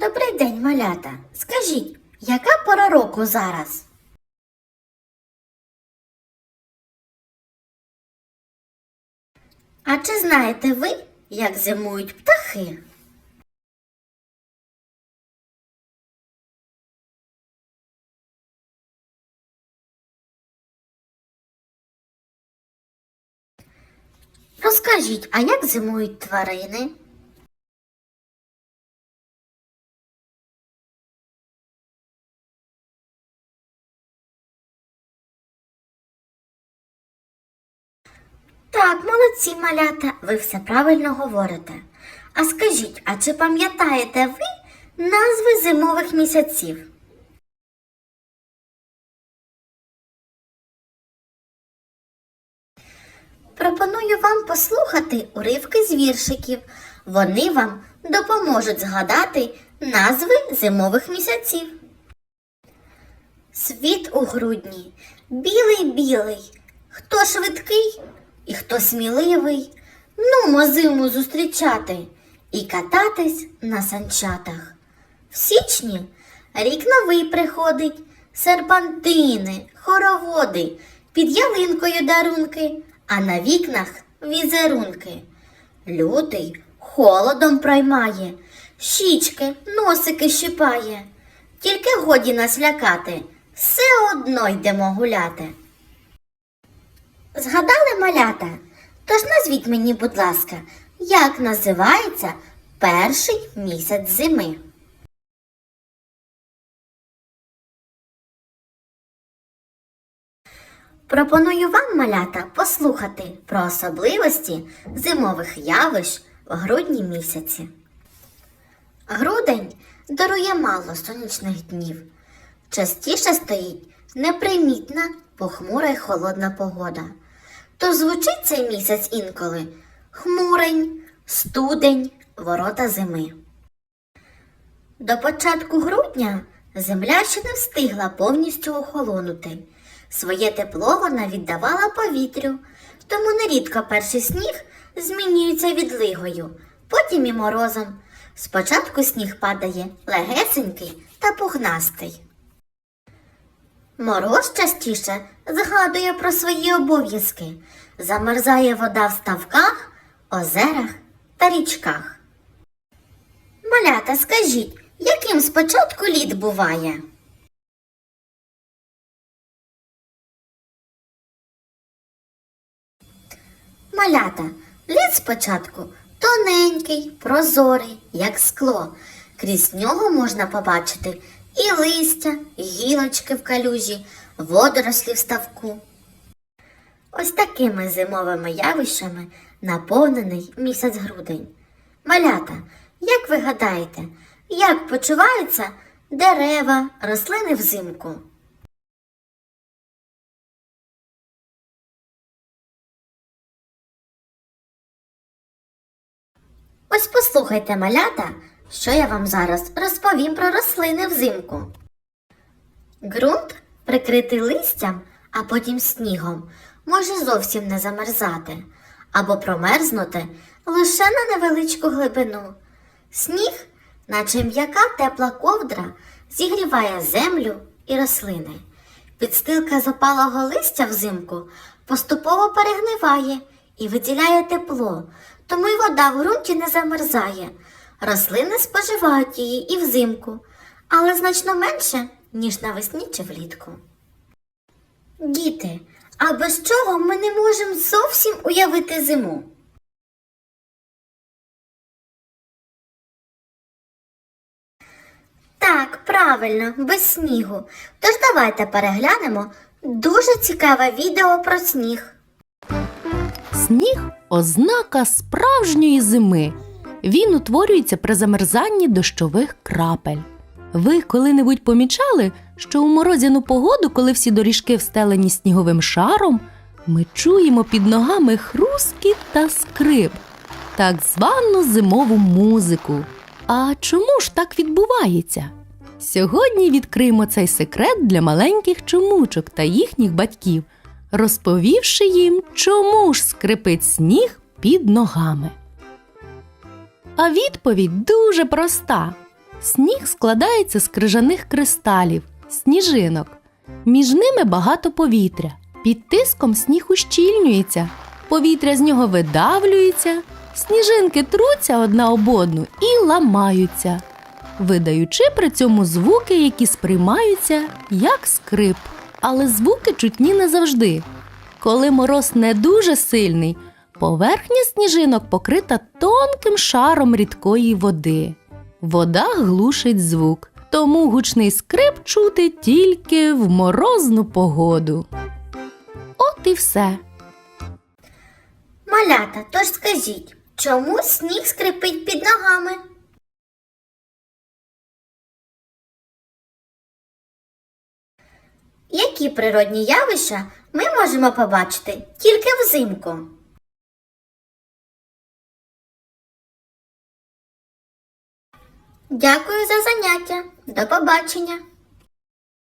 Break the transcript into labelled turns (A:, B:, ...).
A: Добрий день, малята. Скажіть, яка пора року зараз? А чи знаєте ви, як зимують птахи? Розкажіть, а як зимують тварини? Так, молодці малята, ви все правильно говорите. А скажіть, а чи пам'ятаєте ви назви зимових місяців? Пропоную вам послухати уривки з віршиків. Вони вам допоможуть згадати назви зимових місяців. Світ у грудні білий-білий, хто швидкий і хто сміливий, нумо зиму зустрічати і кататись на санчатах. В січні рік новий приходить, серпантини, хороводи, під ялинкою дарунки, а на вікнах візерунки. Лютий холодом проймає, щічки, носики щипає. Тільки годі нас лякати, все одно йдемо гуляти. Згадали малята? Тож назвіть мені, будь ласка, як називається перший місяць зими? Пропоную вам, малята, послухати про особливості зимових явищ в грудні місяці. Грудень дарує мало сонячних днів. Частіше стоїть непримітна, похмура й холодна погода. То звучить цей місяць інколи хмурень, студень, ворота зими. До початку грудня земля ще не встигла повністю охолонути. Своє тепло вона віддавала повітрю, тому нерідко перший сніг змінюється відлигою, потім і морозом. Спочатку сніг падає легесенький та пухнастий. Мороз частіше згадує про свої обов'язки, замерзає вода в ставках, озерах та річках. Малята, скажіть, яким спочатку лід буває? Малята, лід спочатку тоненький, прозорий, як скло. Крізь нього можна побачити і листя, і гілочки в калюжі, водорослі в ставку. Ось такими зимовими явищами наповнений місяць грудень. Малята, як ви гадаєте, як почуваються дерева, рослини взимку? Ось послухайте, малята, що я вам зараз розповім про рослини взимку. Ґрунт, прикритий листям, а потім снігом, може зовсім не замерзати або промерзнути лише на невеличку глибину. Сніг, наче м'яка тепла ковдра, зігріває землю і рослини. Підстилка з опалого листя взимку поступово перегниває і виділяє тепло, тому й вода в ґрунті не замерзає. Рослини споживають її і взимку, але значно менше, ніж навесні чи влітку. Діти, а без чого ми не можемо зовсім уявити зиму? Так, правильно, без снігу. Тож давайте переглянемо дуже цікаве відео про сніг.
B: Сніг ознака справжньої зими. Він утворюється при замерзанні дощових крапель. Ви коли-небудь помічали, що у морозяну погоду, коли всі доріжки встелені сніговим шаром, ми чуємо під ногами хрускіт та скрип, так звану зимову музику. А чому ж так відбувається? Сьогодні відкриємо цей секрет для маленьких чомучок та їхніх батьків, розповівши їм, чому ж скрипить сніг під ногами. А відповідь дуже проста. Сніг складається з крижаних кристалів, сніжинок. Між ними багато повітря. Під тиском сніг ущільнюється, повітря з нього видавлюється, сніжинки труться одна об одну і ламаються, видаючи при цьому звуки, які сприймаються як скрип. Але звуки чутні не завжди. Коли мороз не дуже сильний, поверхня сніжинок покрита тонким шаром рідкої води. Вода глушить звук, тому гучний скрип чути тільки в морозну погоду. От і все.
A: Малята, тож скажіть, чому сніг скрипить під ногами? Які природні явища ми можемо побачити тільки взимку? Дякую за заняття. До побачення.